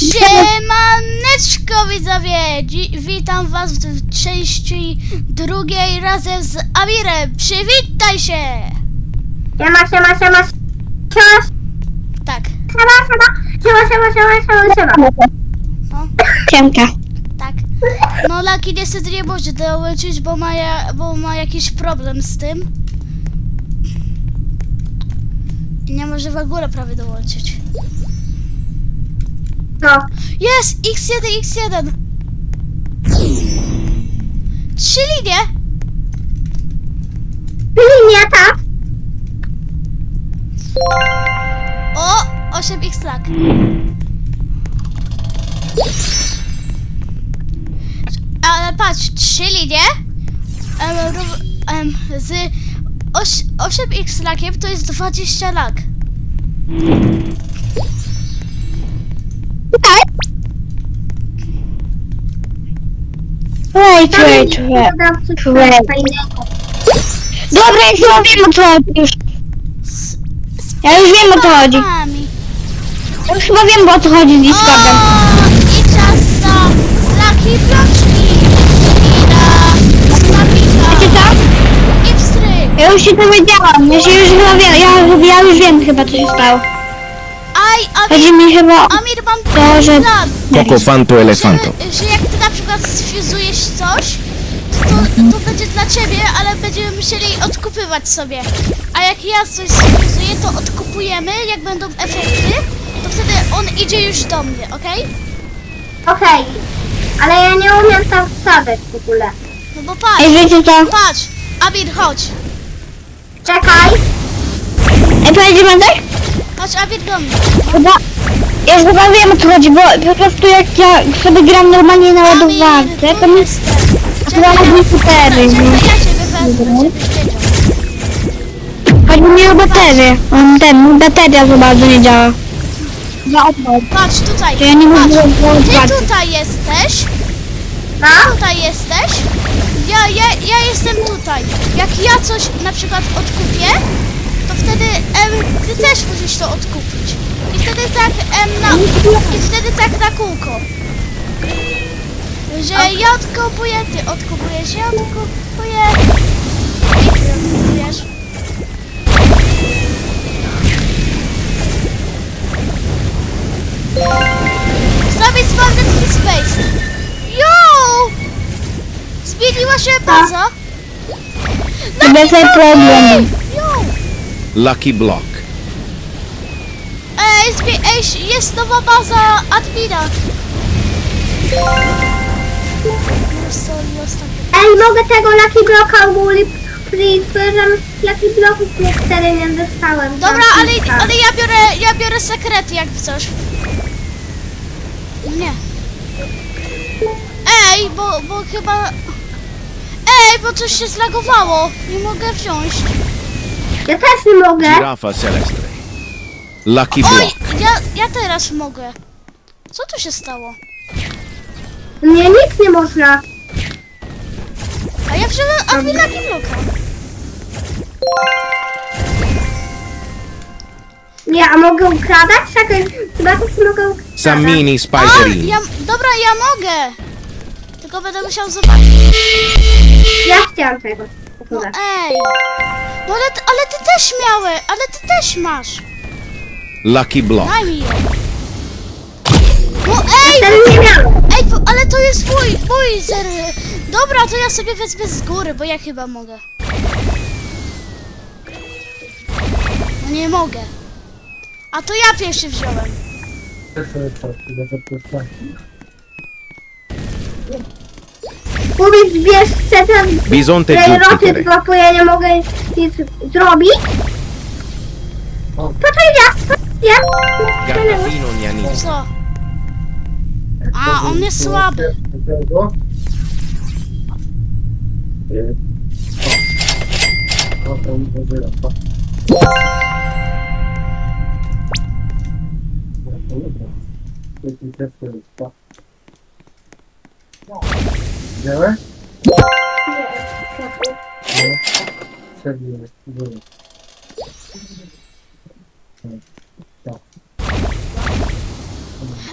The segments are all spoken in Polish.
Siemaneczko widzowie! Dzi- witam was w części drugiej razem z Amirem. Przywitaj się! Siema, siema, siema, siema, Tak, siema, siema, siema, siema, siema, siema, siema. no, Siemka. tak. No Laki niestety nie może dołączyć, bo ma, ja, bo ma jakiś problem z tym. I nie może w ogóle prawie dołączyć. No, Jest! X1, X1! Trzy linie! linia, tak? O! 8x lag. Ale patrz, trzy linie em, rów- em, z oś, 8x lagiem to jest 20 lag. Wait, wait, wait. Wait. Dobra, ja chyba wiem o co chodzi już. Ja już wiem o co chodzi. Ja już chyba wiem o co chodzi z Discordem. I czas na laki bloczki. Wiecie co? I. Ja już się dowiedziałam. Ja się już chyba wiem. Ja, ja już wiem chyba co się stało. Aj, Amir, Chodzi mi chyba o Amir mam to, że... plan. Cocofanto elefanto. Że, że jak ty na przykład sfuzujesz coś, to, to będzie dla ciebie, ale będziemy musieli odkupywać sobie. A jak ja coś sfuzuję, to odkupujemy, jak będą efekty, to wtedy on idzie już do mnie, okej? Okej, ale ja nie umiem tam wsadzać w ogóle. No bo patrz, Ej, wiecie co? patrz, Amir, chodź. Czekaj, Ej, powiedzieć tak? Chodź, Amir, do mnie. Chyba... Ja już chyba wiem o co chodzi, bo po prostu jak ja sobie gram normalnie na ładowarce, to mi... jestem. To ja robię Czekaj, futery, no. ja ciebie wezmę, żebyś wiedział. Chodzi mi o baterię. On ten, bateria za bardzo nie działa. Ja odpad. Patrz, tutaj, To ja nie mogę patrz. Ty tutaj jesteś, no, tutaj jesteś, ja, ja, ja jestem tutaj. Jak ja coś na przykład odkupię, wtedy em, ty też musisz to odkupić. I wtedy tak em, na, i wtedy tak na kółko. Że ja odkupuję, ty odkupujesz, ja odkupuję i ty odkupujesz. Zrobić space. Yo! Zmieniła się baza. Bez problem. Lucky Block. Ej, ej, jest nowa baza admina. Sorry, ostatnio. ej, mogę tego Lucky Blocka ogólnie ja Lucky Blocków niestety nie dostałem. Dobra, ale, ale ja biorę, ja biorę sekrety jak coś. Nie. Ej, bo, bo chyba... Ej, bo coś się zlagowało. Nie mogę wziąć. Ja też nie mogę. Girafa celestre. Lucky Oj, Block. ja, ja teraz mogę. Co tu się stało? Nie, nic nie można. A ja wziąłem adminaki bloka. Nie, a mogę ukradać? Czekaj, zobaczę czy mogę ukradać. Sammini A, Spiderini. ja, dobra, ja mogę. Tylko będę musiał zobaczyć. Ja chciałam tego. No Akurat. ej. No ale, ale ty też miałeś, ale ty też masz. Lucky Block. Daj mi je. No ej, ej, ale to jest mój, mój zer. Dobra, to ja sobie wezmę z góry, bo ja chyba mogę. No nie mogę. A to ja pierwszy wziąłem. Powiedz, bierz, chcę ten Bisonte roty, Jupiter. tylko bo ja nie mogę nic zrobić. Poczekaj, ja, ja. Co? A, on jest słaby. Widziałeś? No. Przebiłem. Byłem.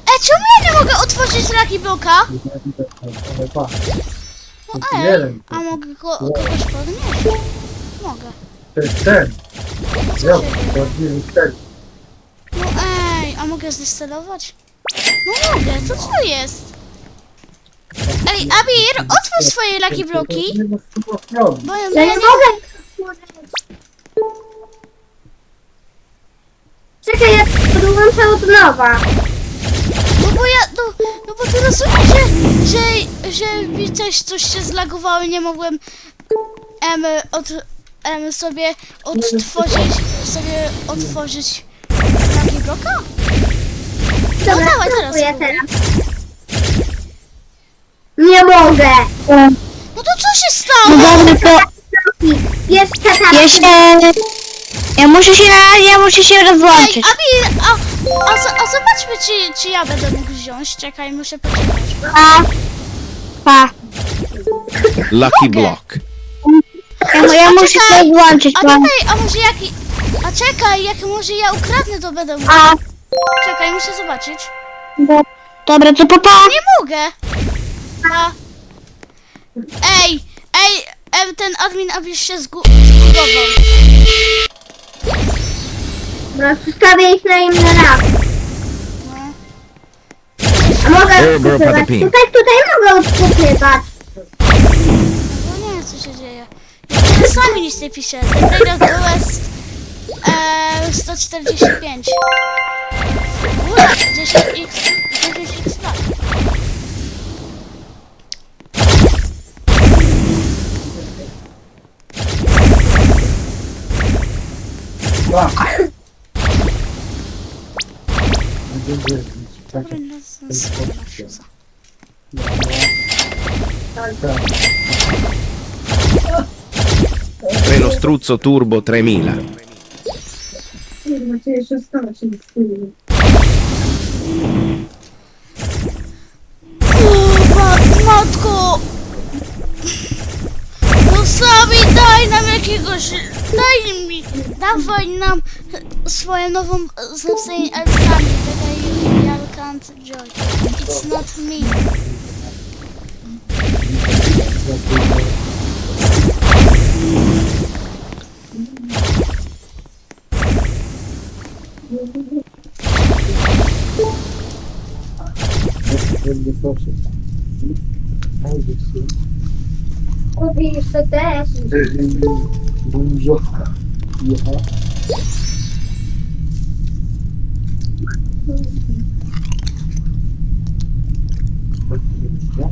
Ej, czemu ja nie mogę otworzyć Lucky Bloka? Ale pa, No To ej, jeden. a mogę go, kogoś podnieść? Mogę. to jest ten. Ja, dzieje? prawdziwy ten. No ej, a mogę zinstalować? No mogę, to co jest? Ej, Abir, otwórz swoje Lucky Bloki, bo ja Ja nie nie... mogę otworzyć. Czekaj, ja podłączę od nowa. No bo ja, no, no bo ty rozumiesz, że, że, że mi też coś się zlagowało i nie mogłem em, od, em, sobie odtworzyć, sobie otworzyć Lucky Bloka? Dobra, dawaj, teraz spróbuję spróbuj. teraz. Nie mogę. No to co się No stało? dobra, to Jeszcze tak. jeszcze... Ja muszę się na... Ja muszę się Ej, rozłączyć. Abi, a, a, z- a zobaczmy, czy, czy ja będę mógł wziąć. Czekaj, muszę poczekać. Pa. Pa. Lucky Block. Ja, ja muszę się rozłączyć, A pa. czekaj, a może jaki... A czekaj, jak może ja ukradnę, to będę mógł. A, Czekaj, muszę zobaczyć. do, dobra, to papa. Nie mogę. A. Ej, ej, ten admin Abisz się zgu- zbudował. Dobra, zostawię ich na inny raz. No. A mogę Dobra, odkupywać. Tutaj, tutaj mogę odkupywać. No nie, co się dzieje. Ja sami nic nie pisze. Ten Raiders West e, 145. Ura, 10x, 10x tak. No, no, no, fiuza. Tak. Treno struzzo turbo 3000. O, ma, matko! No sami daj nam jakiegoś... Daj mi... Dawaj nam swoją nową elfami. Daj I can't joy. It's not me. Będzie proszę. Będzie się. Kupię jeszcze też. Dużo. Jecha. Ja. O!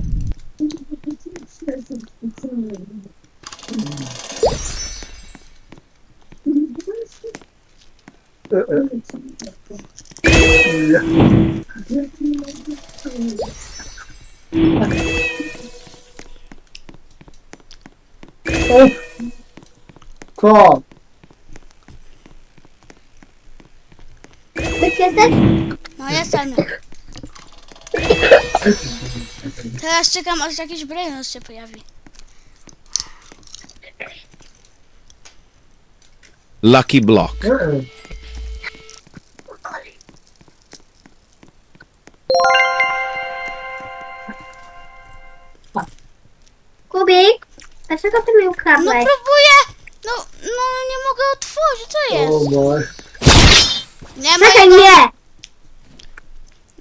Co? Ty jesteś? No jestem. Teraz czekam aż jakiś brainrot się pojawi. Lucky Block. Kubik? Dlaczego ty mi No ukradłeś? próbuję! No, no nie mogę otworzyć, co jest? Nie Czekaj, mojego, nie!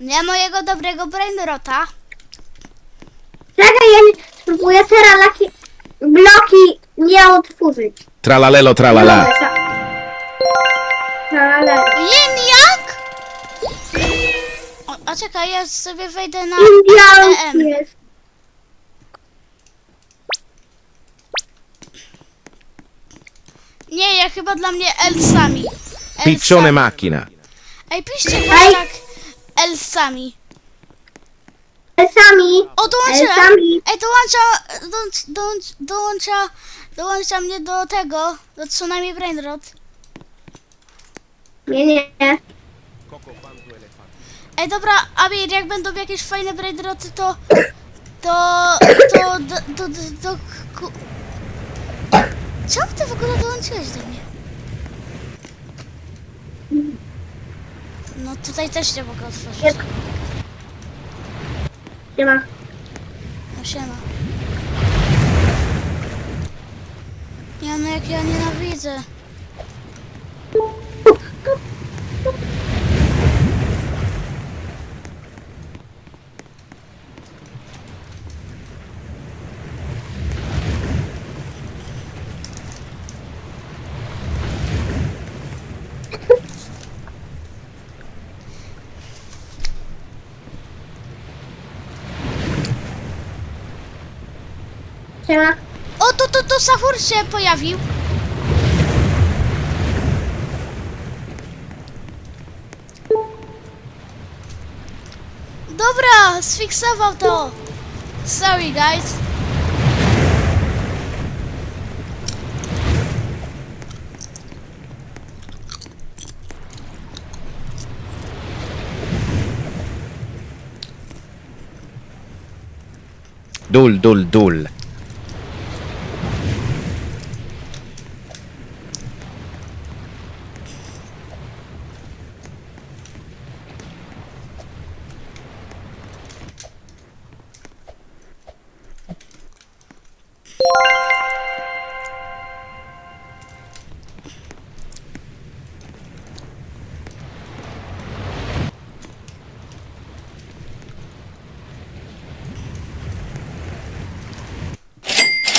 nie mojego dobrego brainrota. Czekaj, ja nie- spróbuję teraz laki... bloki nie otworzyć. Tralalelo tralala. mogę sa- Ale... Yin Yang? O, a czekaj, ja sobie wejdę na Indian EM. jest. Nie, ja chyba dla mnie Elsami. Piccione macchina. Ej, piszcie hashtag Elsami. Sami. O, dołączyłem. Sami. Ej, dołącza, dołącz, dołącz, dołącza, dołącza mnie do tego, do Tsunami Brainrot. Nie, nie, nie. Ej, dobra, Abir, jak będą jakieś fajne brainroty, to... To... To... Do... do, do, do ku... Czemu ty w ogóle dołączyłeś do mnie? No tutaj też nie mogę otworzyć. Siema. No siema. Ja no jak ja nienawidzę. Siema. O, to, to, to Sahur się pojawił. Dobra, sfiksował to. Sorry, guys. Dul, dul, dul.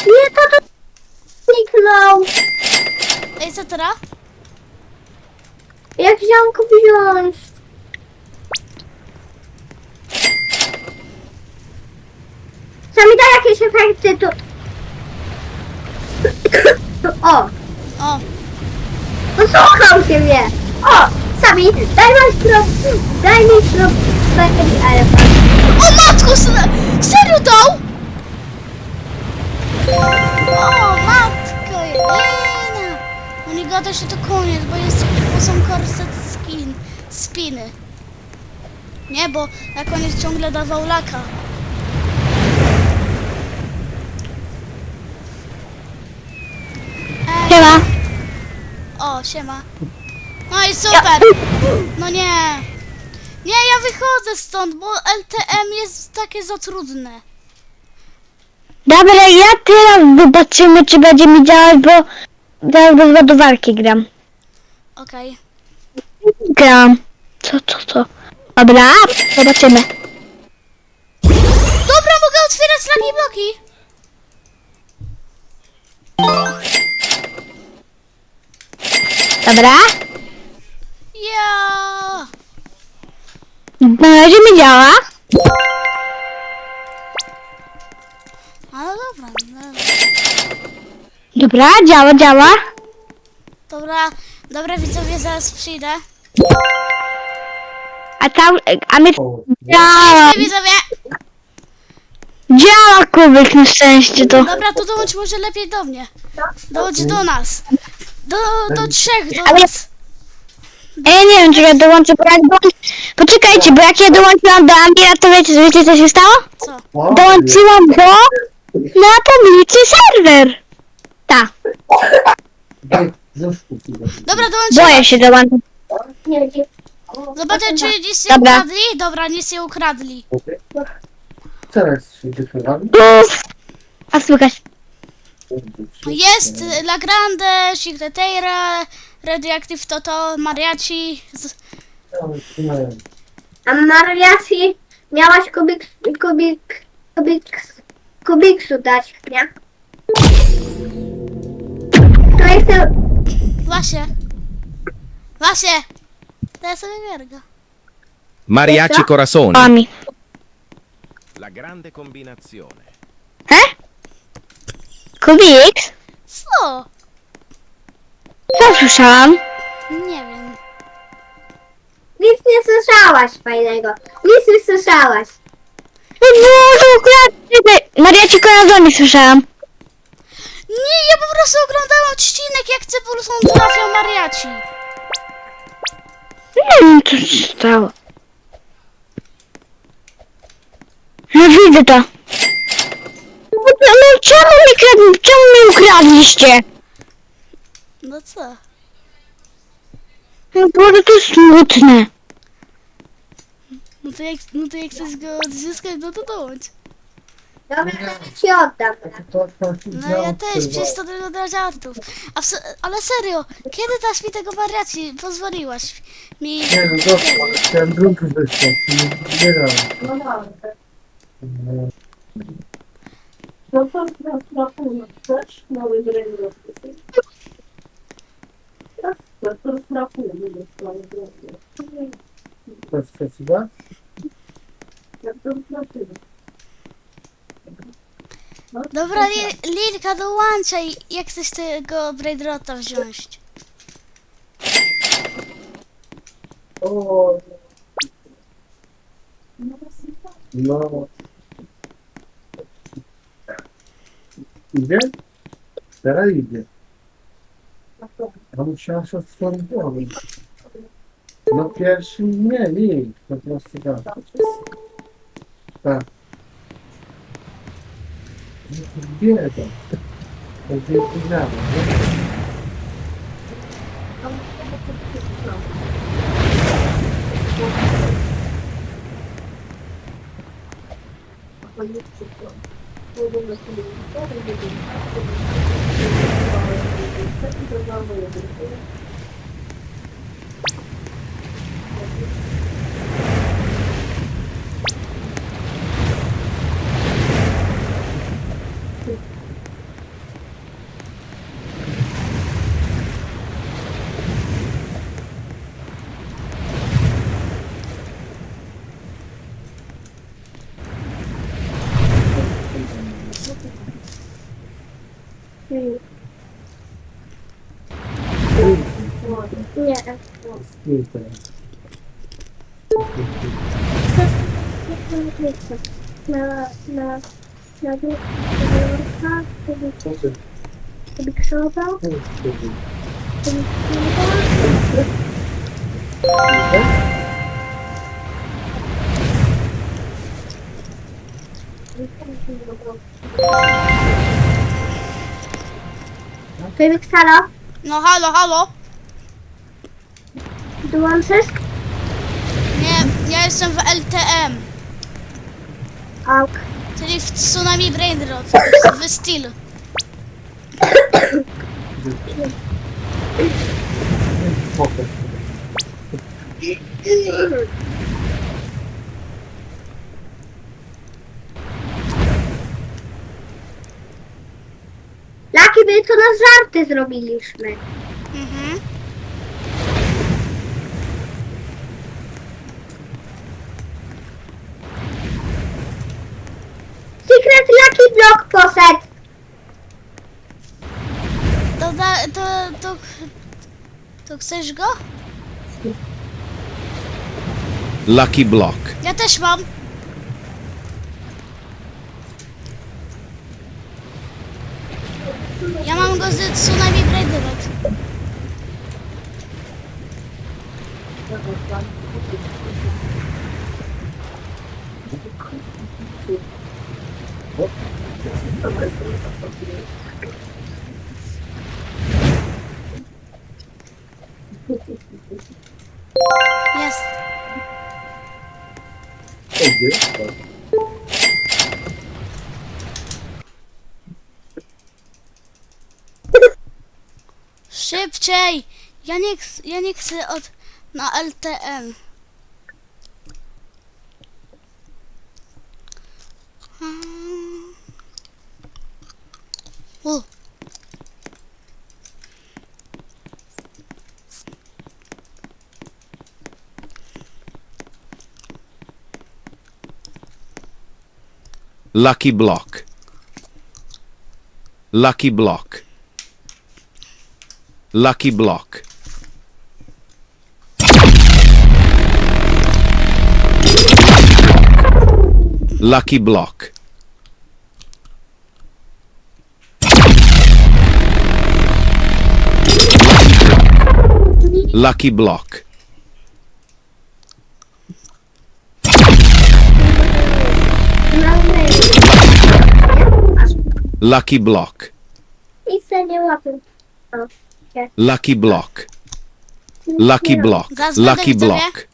Nie, to to zniknął. Ej, co teraz? Jak ziomku wziąć? Sami da jakieś efekty tu. O, O, posłuchał się mnie. O, Sami, daj mi strop, daj mi strop, ale o matku, se- serio dał? O, matko jedyna. No nie gada się to koniec, bo jest, bo są korset skin, spiny. Nie, bo na koniec ciągle dawał laka. Ej, Siema. O, siema. No i super. No nie. Nie, ja wychodzę stąd, bo LTM jest takie za trudne. Dobra, ja teraz zobaczymy, czy będzie mi działać, bo teraz do ładowarki gram. Okej. Gram. Co, co, co? Dobra, zobaczymy. Dobra, mogę otwierać laki bloki. Dobra. Ja. Na razie mi działa. Ale dobra, no. Dobra, działa, działa. dobra, dobra widzowie, zaraz przyjdę. A tam, a my O, działa. Widzowie, Działa kubek na szczęście to. dobra, to dołącz może lepiej do mnie. Dołącz do nas. Do, do trzech, do Ale- nas. Ja nie wiem, czy ja dołączę, bo jak dołączę... Poczekajcie, bo jak ja dołączyłam do Amira, to wiecie, wiecie co się stało? Co? Dołączyłam do... na publiczny serwer. Tak, chwilę. Dobra, dołączyłem. boję się dołączyć. Zobaczę, czy nic nie Dobra. ukradli. Dobra, nic nie ukradli. Teraz się wychylamy. Uff. A słychać. Jest y, La Grande, Secretaire, Radioactive Toto, Mariachi. Z... A Mariaci miałaś kubik, kubik, kubik, kubiksu dać, nie? To jestem, Właśnie. Właśnie. To ja sobie wiergę. Mariachi corazoni. Ami. La grande combinazione. He? Kubik? Co? Co słyszałam? Nie wiem. nic nie słyszałaś fajnego. Nic nie słyszałaś. Boże, ukradł Maria ci kojarzoni słyszałam. Nie, ja po prostu oglądałam odcinek, jak Cebulson trafiał Mariachi. Nie wiem, co się stało. No widzę to. No, no czemu mi ukradliście? No co? No Boże, to smutne. No to jak, no to jak chcesz go odzyskać, no to dołącz. Dobra, to ci oddam. No ja też, przecież to tylko dla żartów. A w, se- ale serio, kiedy dasz mi tego wariaci? Pozwoliłaś mi. Nie no dobra, chciałem drugi wysłać, nie, nie No. No to na trafię też mały dreń No to trafię na mały dreń. To jest festiwal? Jak to trafię? Dobra, Li- Lilka, dołączaj, jak chcesz tego Braidrota wziąć. O, no. Idzie? Teraz idzie. A musiała się otworzyć głowę. No pierwszy nie, nie, po prostu tak. Tak. Bieda. To jest zmiana, nie? Nie. Skrótem. Na, na, na, na, Co ty? Biksowa, Co jest wtedy? Felix, halo? No halo, halo. Dołączysz? Nie, ja jestem w LTM, Ok. czyli w Tsunami Braidrot, w. Laki, my to na żarty zrobiliśmy. Mhm. Secret Lucky Block poszedł. To, da, to, to, to chcesz go? Lucky Block. Ja też mam. Ja mam go z Tsunami Szybciej! Ja nie, ja nie chcę od na LTM. Hmm. U. Lucky Block. Lucky Block. Lucky Block. Lucky Block. Lucky Block. Lucky Block. Lucky Block. Lucky Block. Zaraz będę Lucky widzowie. Block.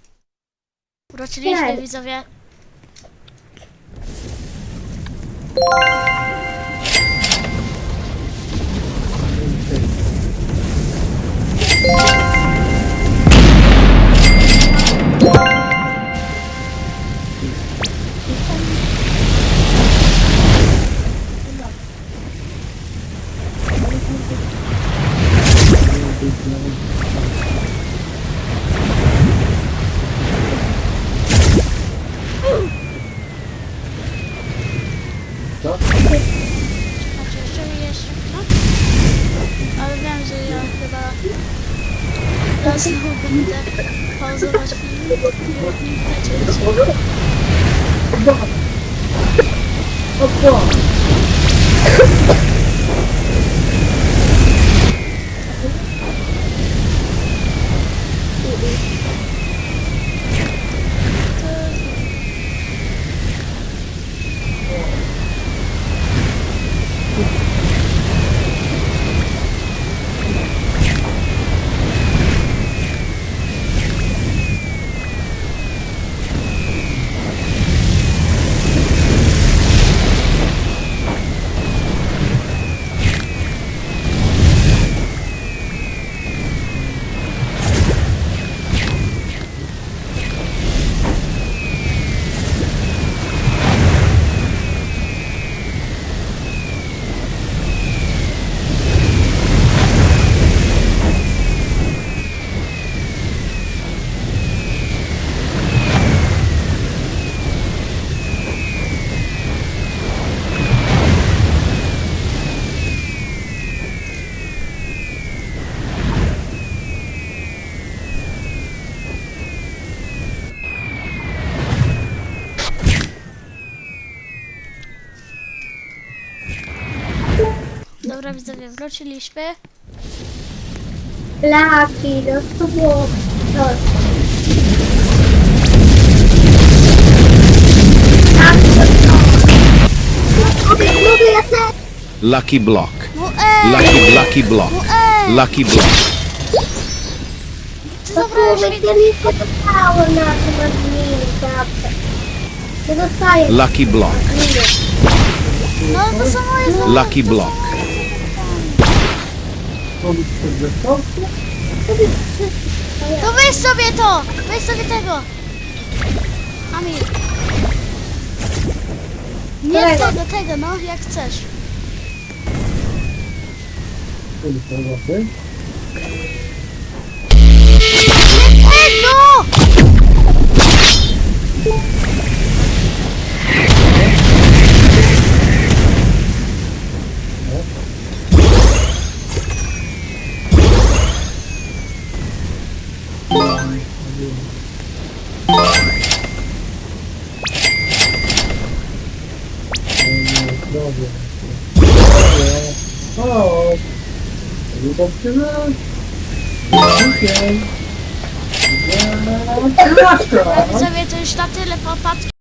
Nie. widzowie. Znaczy ja znowu będę pauzować film. Nie, nie chcecie. Opo. Dobra widzowie, wróciliśmy. Laki, no to było... No. Tak, to ja też. Lucky block. Ej! Lucky, lucky block. Ej! Lucky block. Ty To zabrałeś mówię, mi... ja nie dostałem na tym odminie, Nie dostaję. Lucky block. No to samo jest... Lucky block. Robić coś To weź sobie to! Weź sobie tego! Amir. Nie Którego? tego, tego, no, jak chcesz. Roboty. Tego! Zobaczcie nas. Dziękuję. Eee, Widzowie, to już na tyle.